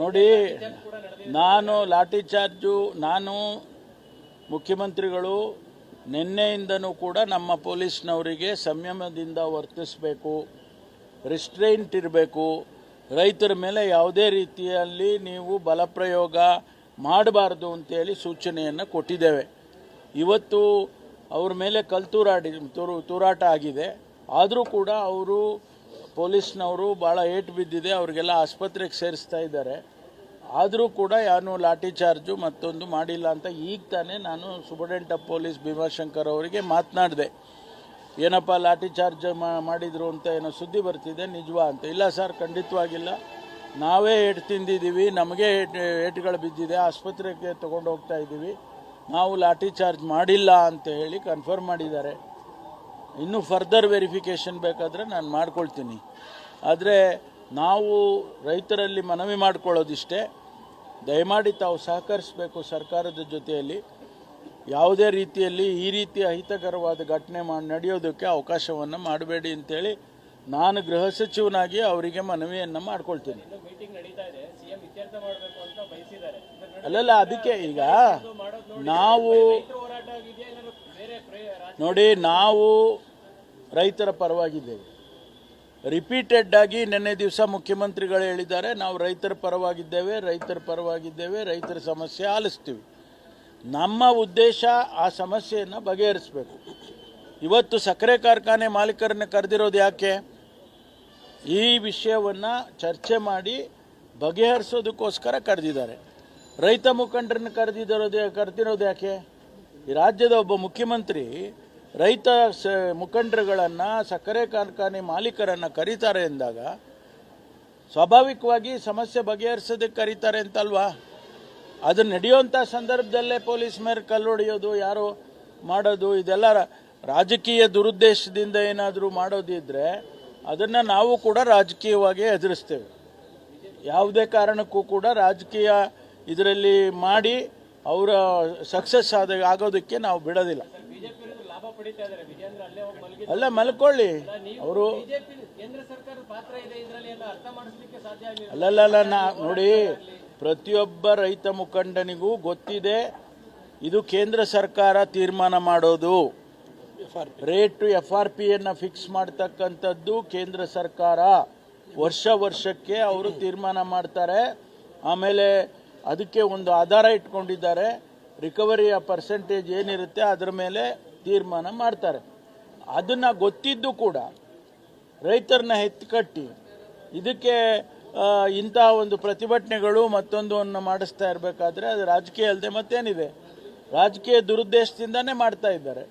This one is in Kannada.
ನೋಡಿ, ನಾನು ಲಾಠಿ ಚಾರ್ಜು, ನಾನು ಮುಖ್ಯಮಂತ್ರಿಗಳು, ನಿನ್ನೆಯಿಂದನೂ ಕೂಡ ನಮ್ಮ ಪೊಲೀಸ್ನವರಿಗೆ ಸಂಯಮದಿಂದ ವರ್ತಿಸಬೇಕು ರಿಸ್ಟ್ರೈಂಟ್ ಇರಬೇಕು. ರೈತರ ಮೇಲೆ ಯಾವುದೇ ರೀತಿಯಲ್ಲಿ ನೀವು ಬಲಪ್ರಯೋಗ ಮಾಡಬಾರ್ದು ಅಂತೇಳಿ ಸೂಚನೆಯನ್ನು ಕೊಟ್ಟಿದ್ದೇವೆ. ಇವತ್ತು ಅವ್ರ ಮೇಲೆ ಕಲ್ತೂರಾಡಿ ತೂರು, ತೂರಾಟ ಆಗಿದೆ. ಆದರೂ ಕೂಡ ಅವರು ಪೊಲೀಸ್ನವರು ಭಾಳ ಏಟು ಬಿದ್ದಿದೆ, ಅವ್ರಿಗೆಲ್ಲ ಆಸ್ಪತ್ರೆಗೆ ಸೇರಿಸ್ತಾ ಇದ್ದಾರೆ. ಆದರೂ ಕೂಡ ಯಾರು ಲಾಠಿ ಚಾರ್ಜು ಮತ್ತೊಂದು ಮಾಡಿಲ್ಲ ಅಂತ ಈಗ ತಾನೇ ನಾನು ಸೂಪರ್ಡೆಂಟ್ ಆಫ್ ಪೊಲೀಸ್ ಭೀಮಾಶಂಕರ್ ಅವರಿಗೆ ಮಾತನಾಡಿದೆ. ಏನಪ್ಪ ಲಾಠಿ ಚಾರ್ಜ್ ಮಾಡಿದ್ರು ಅಂತ ಏನೋ ಸುದ್ದಿ ಬರ್ತಿದೆ, ನಿಜವಾ ಅಂತ. ಇಲ್ಲ ಸರ್, ಖಂಡಿತವಾಗಿಲ್ಲ. ನಾವೇ ಏಟು ತಿಂದಿದ್ದೀವಿ, ನಮಗೆ ಏಟ್- ಏಟುಗಳು ಬಿದ್ದಿದೆ, ಆಸ್ಪತ್ರೆಗೆ ತೊಗೊಂಡು ಹೋಗ್ತಾ ಇದ್ದೀವಿ. ನಾವು ಲಾಠಿ ಚಾರ್ಜ್ ಮಾಡಿಲ್ಲ ಅಂತ ಹೇಳಿ ಕನ್ಫರ್ಮ್ ಮಾಡಿದ್ದಾರೆ. ಇನ್ನೂ ಫರ್ದರ್ ವೆರಿಫಿಕೇಷನ್ ಬೇಕಾದರೆ ನಾನು ಮಾಡ್ಕೊಳ್ತೀನಿ. ಆದರೆ ನಾವು ರೈತರಲ್ಲಿ ಮನವಿ ಮಾಡ್ಕೊಳ್ಳೋದಿಷ್ಟೇ, ದಯಮಾಡಿ ತಾವು ಸಹಕರಿಸಬೇಕು ಸರ್ಕಾರದ ಜೊತೆಯಲ್ಲಿ. ಯಾವುದೇ ರೀತಿಯಲ್ಲಿ ಈ ರೀತಿ ಅಹಿತಕರವಾದ ಘಟನೆ ಮಾಡಿ ನಡೆಯೋದಕ್ಕೆ ಅವಕಾಶವನ್ನು ಮಾಡಬೇಡಿ ಅಂತೇಳಿ ನಾನು ಗೃಹ ಸಚಿವನಾಗಿ ಅವರಿಗೆ ಮನವಿಯನ್ನು ಮಾಡ್ಕೊಳ್ತೀನಿ. ಅಲ್ಲಲ್ಲ, ಅದಕ್ಕೆ ಈಗ ನಾವು ನೋಡಿ, ನಾವು ರೈತರ ಪರವಾಗಿದ್ದೇವೆ. ರಿಪೀಟೆಡ್ ಆಗಿ ನಿನ್ನೆ ದಿವಸ ಮುಖ್ಯಮಂತ್ರಿಗಳು ಹೇಳಿದ್ದಾರೆ, ನಾವು ರೈತರ ಪರವಾಗಿದ್ದೇವೆ ರೈತರ ಪರವಾಗಿದ್ದೇವೆ, ರೈತರ ಸಮಸ್ಯೆ ಆಲಿಸ್ತೀವಿ. ನಮ್ಮ ಉದ್ದೇಶ ಆ ಸಮಸ್ಯೆಯನ್ನು ಬಗೆಹರಿಸಬೇಕು. ಇವತ್ತು ಸಕ್ಕರೆ ಕಾರ್ಖಾನೆ ಮಾಲೀಕರನ್ನ ಕರೆದಿರೋದು ಯಾಕೆ? ಈ ವಿಷಯವನ್ನು ಚರ್ಚೆ ಮಾಡಿ ಬಗೆಹರಿಸೋದಕ್ಕೋಸ್ಕರ ಕರೆದಿದ್ದಾರೆ. ರೈತ ಮುಖಂಡರನ್ನ ಕರೆದಿರೋದು ಕರೆದಿರೋದು ಯಾಕೆ? ಈ ರಾಜ್ಯದ ಒಬ್ಬ ಮುಖ್ಯಮಂತ್ರಿ ರೈತ ಸ ಮುಖಂಡರುಗಳನ್ನು, ಸಕ್ಕರೆ ಕಾರ್ಖಾನೆ ಮಾಲೀಕರನ್ನು ಕರೀತಾರೆ ಎಂದಾಗ, ಸ್ವಾಭಾವಿಕವಾಗಿ ಸಮಸ್ಯೆ ಬಗೆಹರಿಸೋದಕ್ಕೆ ಕರೀತಾರೆ ಅಂತಲ್ವಾ? ಅದು ನಡೆಯುವಂಥ ಸಂದರ್ಭದಲ್ಲೇ ಪೊಲೀಸ್ ಮೇಲೆ ಕಲ್ಲೊಡೆಯೋದು ಯಾರೋ ಮಾಡೋದು, ಇದೆಲ್ಲ ರಾಜಕೀಯ ದುರುದ್ದೇಶದಿಂದ ಏನಾದರೂ ಮಾಡೋದಿದ್ರೆ ಅದನ್ನು ನಾವು ಕೂಡ ರಾಜಕೀಯವಾಗಿ ಎದುರಿಸ್ತೇವೆ. ಯಾವುದೇ ಕಾರಣಕ್ಕೂ ಕೂಡ ರಾಜಕೀಯ ಇದರಲ್ಲಿ ಮಾಡಿ ಅವರ ಸಕ್ಸಸ್ ಆದ ಆಗೋದಕ್ಕೆ ನಾವು ಬಿಡೋದಿಲ್ಲ. ಅಲ್ಲೇ, ಮಲ್ಕೊಳ್ಳಿ. ಅವರು ಅಲ್ಲಲ್ಲ ನೋಡಿ, ಪ್ರತಿಯೊಬ್ಬ ರೈತ ಮುಖಂಡನಿಗೂ ಗೊತ್ತಿದೆ, ಇದು ಕೇಂದ್ರ ಸರ್ಕಾರ ತೀರ್ಮಾನ ಮಾಡೋದು. ರೇಟ್ ಎಫ್ ಆರ್ ಪಿಯನ್ನು ಫಿಕ್ಸ್ ಮಾಡ್ತಕ್ಕಂಥದ್ದು ಕೇಂದ್ರ ಸರ್ಕಾರ. ವರ್ಷ ವರ್ಷಕ್ಕೆ ಅವರು ತೀರ್ಮಾನ ಮಾಡ್ತಾರೆ. ಆಮೇಲೆ ಅದಕ್ಕೆ ಒಂದು ಆಧಾರ ಇಟ್ಕೊಂಡಿದ್ದಾರೆ. ರಿಕವರಿಯ ಪರ್ಸೆಂಟೇಜ್ ಏನಿರುತ್ತೆ ಅದರ ಮೇಲೆ ತೀರ್ಮಾನ ಮಾಡ್ತಾರೆ. ಅದನ್ನು ಗೊತ್ತಿದ್ದು ಕೂಡ ರೈತರನ್ನ ಎತ್ತಿಕಟ್ಟಿ ಇದಕ್ಕೆ ಇಂಥ ಒಂದು ಪ್ರತಿಭಟನೆಗಳು ಮತ್ತೊಂದು ಮಾಡಿಸ್ತಾ ಇರಬೇಕಾದ್ರೆ ಅದು ರಾಜಕೀಯ ಅಲ್ಲದೆ ಮತ್ತೇನಿದೆ. ರಾಜಕೀಯ ದುರುದ್ದೇಶದಿಂದನೇ ಮಾಡ್ತಾ ಇದ್ದಾರೆ.